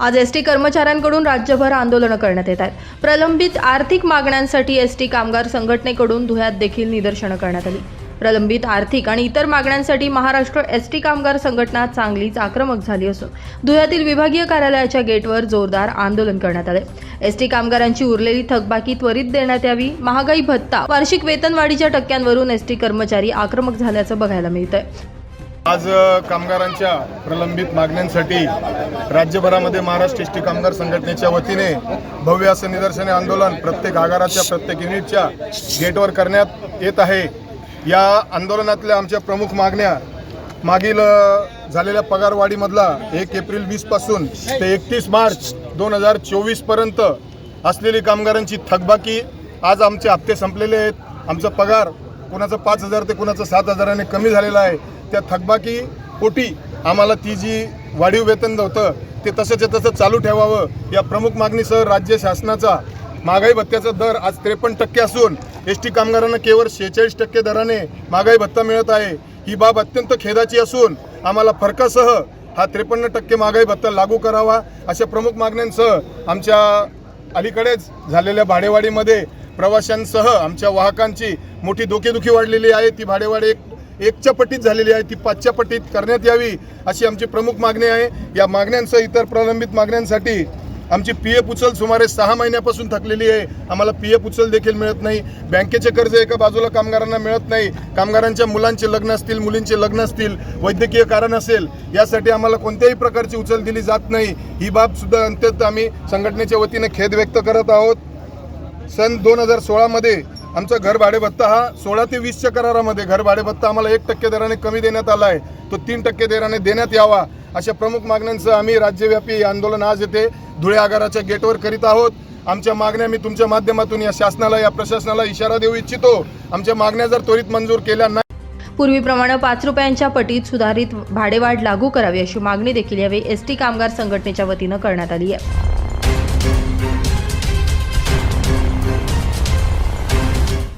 आज S T कर्मचाऱ्यांकडून राज्यभर आंदोलनं करण्यात येत आहेत. प्रलंबित आर्थिक मागण्यांसाठी एस टी कामगार संघटनेकडून धुळ्यात देखील निदर्शनं करण्यात आली. प्रलंबित आर्थिक आणि इतर मागण्यांसाठी महाराष्ट्र एस टी कामगार संघटना चांगलीच आक्रमक झाली असून धुळ्यातील विभागीय कार्यालयाच्या गेटवर जोरदार आंदोलन करण्यात आले. एस टी कामगारांची उरलेली थकबाकी त्वरित देण्यात यावी महागाई भत्ता वार्षिक वेतनवाढीच्या टक्क्यांवरून एस टी कर्मचारी आक्रमक झाल्याचं बघायला मिळतंय. आज कामगारांच्या प्रलंबित मागण्यांसाठी राज्यभरामध्ये महाराष्ट्र एस टी कामगार संघटनेच्या वतीने भव्य असं निदर्शने आंदोलन प्रत्येक आगाराच्या प्रत्येक युनिटच्या गेटवर करण्यात येत आहे. या आंदोलनातल्या आमच्या प्रमुख मागण्या मागील झालेल्या पगारवाढीमधला एक एप्रिल वीसपासून ते एकतीस मार्च दोन हजार चोवीसपर्यंत असलेली कामगारांची थकबाकी आज आमचे हप्ते संपलेले आहेत. आमचा पगार कुणाचं पाच हजार ते कुणाचं सात हजाराने कमी झालेलं आहे. त्या थकबाकी पोटी आम्हाला ती जी वाढीव वेतन होतं ते तसंच्या तसं चालू ठेवावं. या प्रमुख मागणीसह राज्य शासनाचा महागाई भत्त्याचा दर आज त्रेपन्न टक्के असून एस टी कामगारांना केवळ शेहेचाळीस टक्के दराने महागाई भत्ता मिळत आहे. ही बाब अत्यंत खेदाची असून आम्हाला फरकासह हा त्रेपन्न टक्के महागाई भत्ता लागू करावा अशा प्रमुख मागण्यांसह आमच्या अलीकडेच झालेल्या भाडेवाडीमध्ये प्रवाशांसह आमच्या वाहकांची मोठी डोकेदुखी वाढलेली आहे. ती भाडेवाडे एक एकच्या पटीत झालेली आहे. ती पाचच्या पटीत करण्यात यावी अशी आमची प्रमुख मागणी आहे. या मागण्यांसह इतर प्रलंबित मागण्यांसाठी आमची पी एफ उचल सुमारे सहा महिन्यापासून थकलेली आहे. आम्हाला पी एफ उचल देखील मिळत नाही. बँकेचे कर्ज एका बाजूला कामगारांना मिळत नाही. कामगारांच्या मुलांचे लग्न असतील मुलींचे लग्न असतील वैद्यकीय कारण असेल यासाठी आम्हाला कोणत्याही प्रकारची उचल दिली जात नाही. ही बाबसुद्धा अंत्यत आम्ही संघटनेच्या वतीने खेद व्यक्त करत आहोत. सन दोन हजार सोळामध्ये आमचा घर भाडेभत्ता हा सोळा ते वीसच्या करारामध्ये घर भाडेभत्ता आम्हाला एक टक्के दराने कमी देण्यात आला आहे. तो तीन टक्के दराने देण्यात यावा अशा प्रमुख मागण्यांचं आम्ही राज्यव्यापी आंदोलन आज येथे धुळे आगाराच्या गेटवर करीत आहोत. आमच्या मागण्या मी तुमच्या माध्यमातून या शासनाला या प्रशासनाला इशारा देऊ इच्छितो. आमच्या मागण्या जर त्वरित मंजूर केल्या नाही पूर्वीप्रमाणे पाच रुपयांच्या पटीत सुधारित भाडेवाढ लागू करावी अशी मागणी देखील यावेळी एस टी कामगार संघटनेच्या वतीनं करण्यात आली आहे.